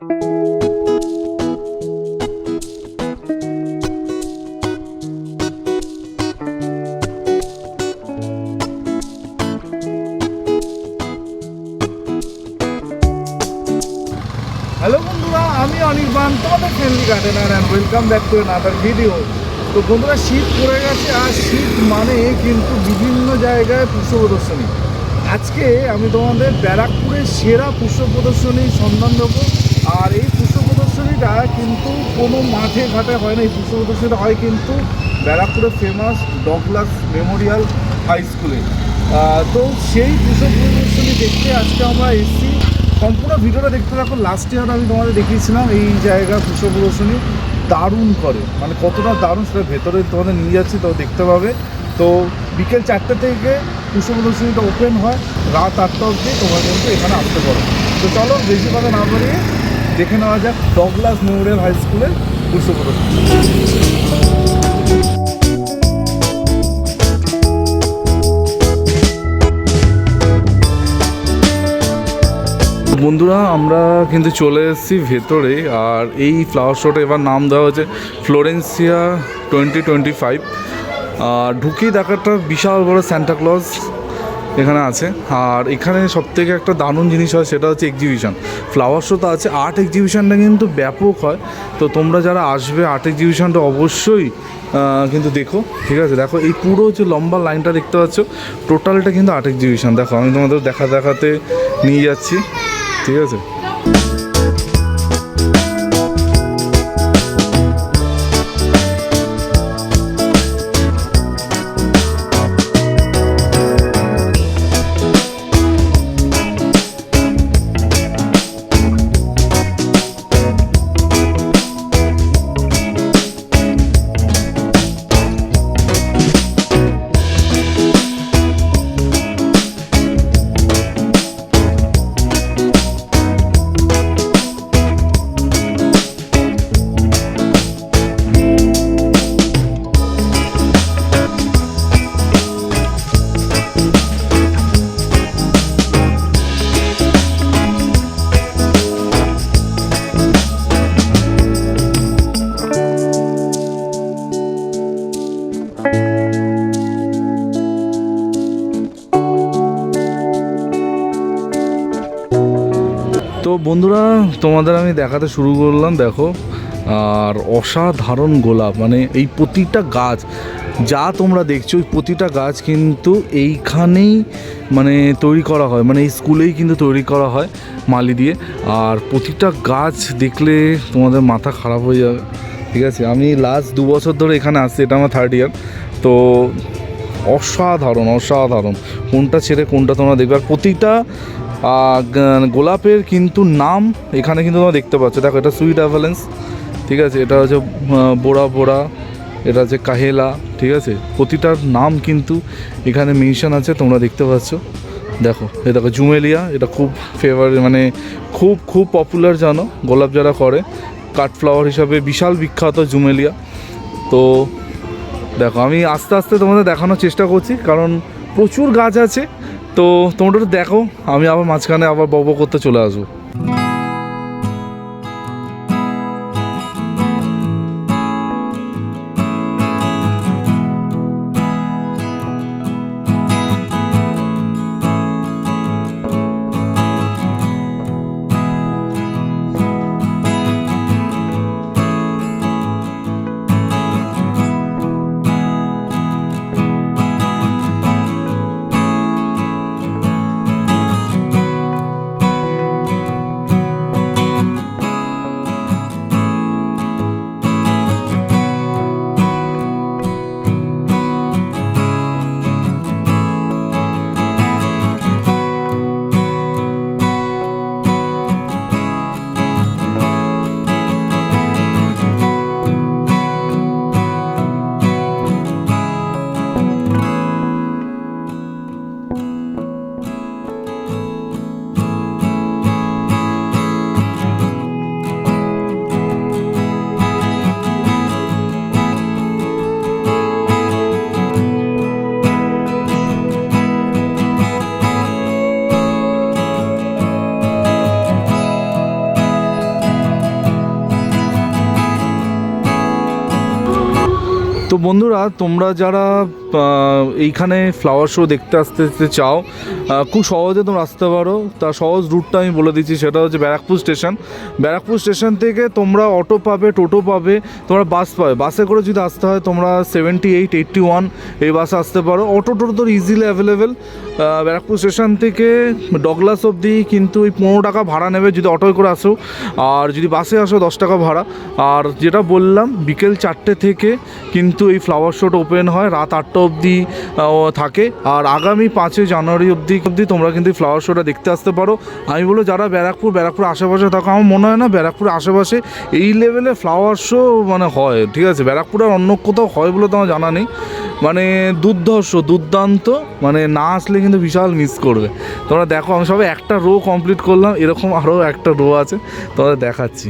Hello বন্ধুরা, আমি অনির্বাণ তোমাদের friendly gardener and welcome back to other video তো বন্ধুরা, শীত পড়ে গেছে আর শীত মানে কিন্তু বিভিন্ন জায়গায় পুষ্প প্রদর্শনী। আজকে আমি তোমাদের ব্যারাকপুরের সেরা পুষ্প প্রদর্শনীর সন্ধান দেবো। আর এই পুষ্প প্রদর্শনীটা কিন্তু কোনো মাঠে ঘাটে হয় না। এই পুষ্প প্রদর্শনীটা হয় কিন্তু ব্যারাকপুরের ফেমাস ডগলাস মেমোরিয়াল হাই স্কুলে তো সেই পুষ্প প্রদর্শনী দেখতে আজকে আমরা এসেছি। সম্পূর্ণ ভিডিওটা দেখতে থাকো লাস্ট ইয়ার আমি তোমাদের দেখিয়েছিলাম এই জায়গা পুষ্প প্রদর্শনী দারুণ করে। মানে কতটা দারুণ সেটা ভেতরে তোমাদের নিয়ে যাচ্ছি তো দেখতে পাবে। তো বিকেল চারটে থেকে পুষ্প প্রদর্শনীটা ওপেন হয়। রাত আটটা অবধি তোমরা কিন্তু এখানে আসতে পারো। তো চলো, বেশি কথা না বাড়িয়ে দেখে নেওয়া যাক, ডগলাস মেমোরিয়াল হাই স্কুলের প্রদর্শনী বন্ধুরা, আমরা কিন্তু চলে এসেছি ভেতরে, আর এই ফ্লাওয়ার শোটা এবার নাম দেওয়া হয়েছে ফ্লোরেন্সিয়া টোয়েন্টি টোয়েন্টি ফাইভ আর ঢুকেই দেখাটা বিশাল বড় স্যান্টা ক্লজ এখানে আছে। আর এখানে সব থেকে একটা দারুণ জিনিস হয়, সেটা হচ্ছে এক্সিবিশন ফ্লাওয়ার শো তো আছে আর্ট এক্সিবিশনটা কিন্তু ব্যাপক হয়। তো তোমরা যারা আসবে আর্ট এক্সিবিশনটা অবশ্যই কিন্তু দেখো, ঠিক আছে? দেখো, এই পুরো যে লম্বা লাইনটা দেখতে পাচ্ছ টোটালটা কিন্তু আর্ট এক্সিবিশন দেখো, আমি তোমাদের দেখা দেখাতে নিয়ে যাচ্ছি, ঠিক আছে? বন্ধুরা, তোমাদের আমি দেখাতে শুরু করলাম, দেখো। আর অসাধারণ গোলাপ মানে এই প্রতিটা গাছ, যা তোমরা দেখছ ওই প্রতিটা গাছ কিন্তু এইখানেই মানে তৈরি করা হয় মানে এই স্কুলেই কিন্তু তৈরি করা হয় মালি দিয়ে। আর প্রতিটা গাছ দেখলে তোমাদের মাথা খারাপ হয়ে যাবে। ঠিক আছে, আমি লাস্ট দু বছর ধরে এখানে আসছি এটা আমার থার্ড ইয়ার তো অসাধারণ অসাধারণ। কোনটা ছেড়ে কোনটা তোমরা দেখবে? আর প্রতিটা গোলাপের কিন্তু নাম এখানে কিন্তু তোমরা দেখতে পাচ্ছ। দেখো, এটা সুইট অ্যাভালেন্স, ঠিক আছে? এটা হচ্ছে বোড়া বোড়া, এটা হচ্ছে কাহেলা, ঠিক আছে? প্রতিটার নাম কিন্তু এখানে মেনশন আছে, তোমরা দেখতে পাচ্ছ। দেখো এ দেখো, জুমেলিয়া, এটা খুব ফেভার মানে খুব খুব পপুলার জানো, গোলাপ যারা করে। কাঠফ্লাওয়ার হিসাবে বিশাল বিখ্যাত জুমেলিয়া। তো দেখো, আমি আস্তে আস্তে তোমাদের দেখানোর চেষ্টা করছি, কারণ প্রচুর গাছ আছে তো তোমরা দেখো আমি আবার মাঝখানে আবার বব করতে চলে আসব। তো বন্ধুরা, তোমরা যারা এইখানে ফ্লাওয়ার শো দেখতে আসতে আসতে চাও খুব সহজে তোমরা আসতে পারো। তার সহজ রুটটা আমি বলে দিচ্ছি, সেটা হচ্ছে ব্যারাকপুর স্টেশন ব্যারাকপুর স্টেশন থেকে তোমরা অটো পাবে, টোটো পাবে, তোমরা বাস পাবে। বাসে করে যদি আসতে হয়, তোমরা সেভেন্টি এইট এইট্টি ওয়ান এই বাসে আসতে পারো। অটো টোটো তো ইজিলি অ্যাভেলেবেল ব্যারাকপুর স্টেশন থেকে ডগলাস অবধি কিন্তু ওই পনেরো টাকা ভাড়া নেবে যদি অটোয় করে আসো। আর যদি বাসে আসো, দশ টাকা ভাড়া। আর যেটা বললাম, বিকেল চারটে থেকে কিন্তু এই ফ্লাওয়ার শোট ওপেন হয়, রাত আটটা অবধি থাকে। আর আগামী পাঁচই জানুয়ারি অবধি অবধি তোমরা কিন্তু ফ্লাওয়ার শোটা দেখতে আসতে পারো। আমি বলব, যারা ব্যারাকপুর ব্যারাকপুর আশেপাশে থাকো, আমার মনে হয় না ব্যারাকপুর আশেপাশে এই লেভেলে ফ্লাওয়ার শো মানে হয়, ঠিক আছে? ব্যারাকপুর আর অন্য কোথাও হয় বলে তো আমার জানা নেই। মানে দুর্ধর্ষ, দুর্দান্ত মানে না আসলে কিন্তু বিশাল মিস করবে। তোমরা দেখো, আমি সবে একটা রো কমপ্লিট করলাম, এরকম আরও একটা রো আছে, তোমাদের দেখাচ্ছি।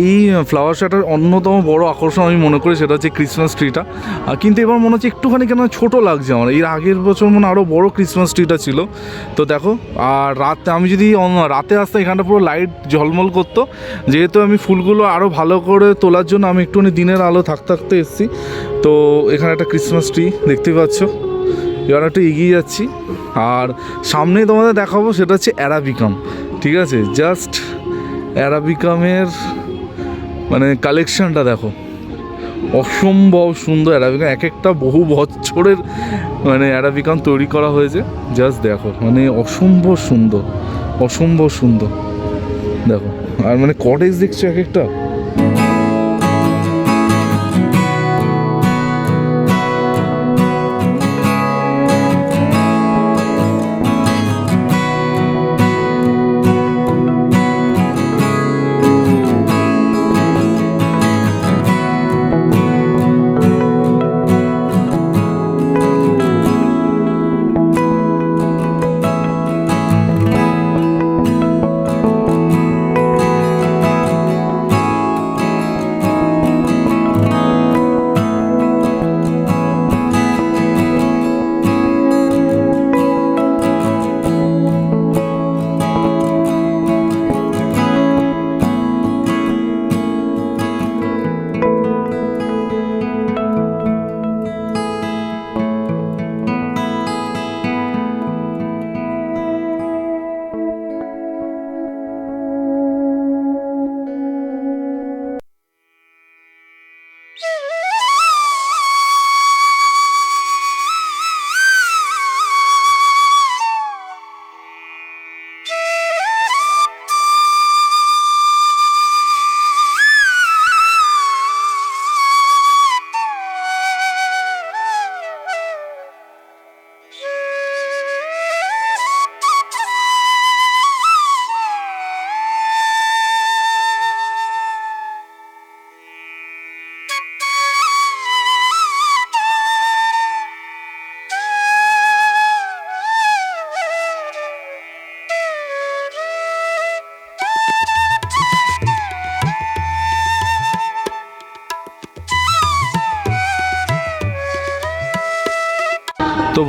এই ফ্লাওয়ার শোটার অন্যতম বড় আকর্ষণ আমি মনে করি সেটা হচ্ছে ক্রিসমাস ট্রিটা কিন্তু এবার মনে হচ্ছে একটুখানি কেন ছোট লাগছে আমার। এর আগের বছর মনে আরও বড় ক্রিসমাস ট্রিটা ছিল। তো দেখো, আর রাতে আমি যদি রাতে আসতে এখানটা পুরো লাইট ঝলমল করতো, যেহেতু আমি ফুলগুলো আরও ভালো করে তোলার জন্য আমি একটুখানি দিনের আলো থাকতে থাকতে এসেছি। তো এখানে একটা ক্রিসমাস ট্রি দেখতে পাচ্ছ। এবার একটু এগিয়ে যাচ্ছি। আর সামনেই তোমাদের দেখাবো সেটা হচ্ছে অ্যারাবিকাম ঠিক আছে? জাস্ট অ্যারাবিকামের মানে কালেকশনটা দেখো। অসম্ভব সুন্দর অ্যারাবিকান এক একটা বহু বছরের মানে অ্যারাবিকান তৈরি করা হয়েছে। জাস্ট দেখো মানে অসম্ভব সুন্দর অসম্ভব সুন্দর। দেখো, আর মানে কটেজ দেখছ এক একটা?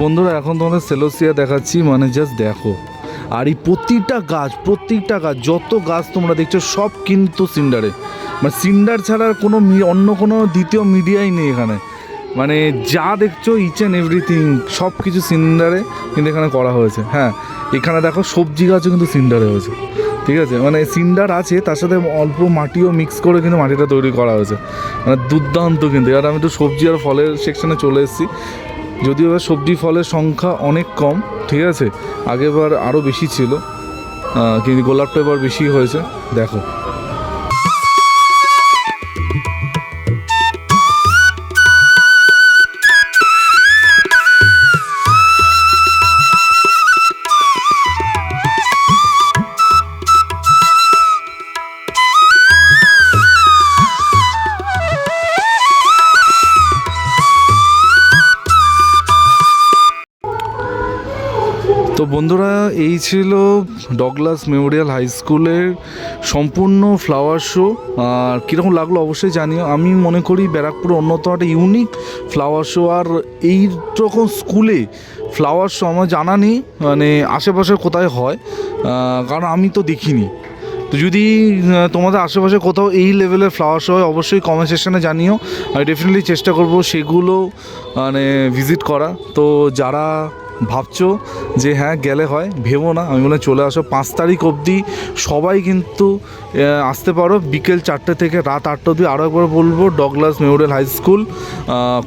বন্ধুরা, এখন তোমাদের সেলোসিয়া দেখাচ্ছি মানে জাস্ট দেখো। আর এই প্রতিটা গাছ প্রত্যেকটা গাছ, যত গাছ তোমরা দেখছ, সব কিন্তু সিন্ডারে। মানে সিন্ডার ছাড়া কোনো অন্য কোনো দ্বিতীয় মিডিয়াই নেই এখানে। মানে যা দেখছ ইচ অ্যান্ড এভরিথিং সব কিছু সিন্ডারে কিন্তু এখানে করা হয়েছে। হ্যাঁ এখানে দেখো, সবজি গাছও কিন্তু সিন্ডারে হয়েছে। ঠিক আছে? মানে সিন্ডার আছে, তার সাথে অল্প মাটিও মিক্স করে কিন্তু মাটিটা তৈরি করা হয়েছে। মানে দুর্দান্ত কিন্তু। এবার আমি একটু সবজি আর ফলের সেকশনে চলে এসেছি। যদিও এবার সবজি ফলের সংখ্যা অনেক কম, ঠিক আছে? আগেবার আরও বেশি ছিল। কিন্তু গোলাপটা এবার বেশি হয়েছে। দেখো। এই ছিল ডগলাস মেমোরিয়াল হাই স্কুলের সম্পূর্ণ ফ্লাওয়ার শো আর কীরকম লাগল অবশ্যই জানিও। আমি মনে করি ব্যারাকপুর অন্যতম একটা ইউনিক ফ্লাওয়ার শো আর এই রকম স্কুলে ফ্লাওয়ার শো আমার জানা নেই মানে আশেপাশে কোথায় হয়। কারণ আমি তো দেখিনি। তো যদি তোমাদের আশেপাশে কোথাও এই লেভেলের ফ্লাওয়ার শো হয়, অবশ্যই কমেন্ট সেকশনে জানিও। আমি ডেফিনেটলি চেষ্টা করব সেগুলো মানে ভিজিট করা। তো যারা ভাবছ যে হ্যাঁ গেলে হয়? ভেবো না। আমি মনে চলে আসো। পাঁচ তারিখ অবধি সবাই কিন্তু আসতে পারো। বিকেল চারটে থেকে রাত আটটা অবধি আরও একবার বলব, ডগলাস মেমোরিয়াল হাই স্কুল।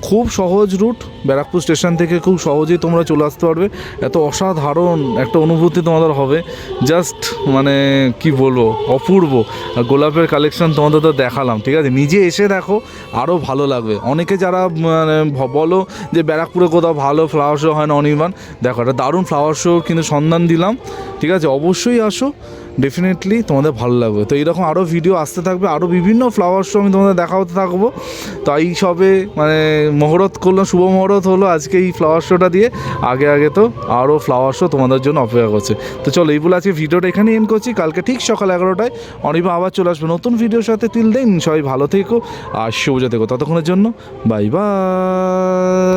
খুব সহজ রুট, ব্যারাকপুর স্টেশন থেকে খুব সহজেই তোমরা চলে আসতে পারবে। এত অসাধারণ একটা অনুভূতি তোমাদের হবে। জাস্ট মানে কি বলব, অপূর্ব। গোলাপের কালেকশন তোমাদের তো দেখালাম, ঠিক আছে? নিজে এসে দেখো আরও ভালো লাগবে। অনেকে যারা মানে বলো যে ব্যারাকপুরে কোথাও ভালো ফ্লাওয়ার শো হয় না অনির্বাণ, দেখো, একটা দারুণ ফ্লাওয়ার শো কিন্তু সন্ধান দিলাম, ঠিক আছে? অবশ্যই আসো। ডেফিনেটলি তোমাদের ভালো লাগবে। তো এইরকম আরও ভিডিও আসতে থাকবে আরও বিভিন্ন ফ্লাওয়ার শো আমি তোমাদের দেখাতে থাকব। তো এই সবে মানে মহরত করলাম, শুভ মহরত হলো আজকে এই ফ্লাওয়ার শোটা দিয়ে। আগে আগে তো আরও ফ্লাওয়ার শো তোমাদের জন্য অপেক্ষা করছে। তো চলো, এই বলে আজকে ভিডিওটা এখানে এন্ড করছি। কালকে ঠিক সকাল এগারোটায় অনিবা আবার চলে আসবে নতুন ভিডিওর সাথে। তিল দিন সবাই ভালো থেকো আর সবুজা থেকো ততক্ষণের জন্য বাই বাই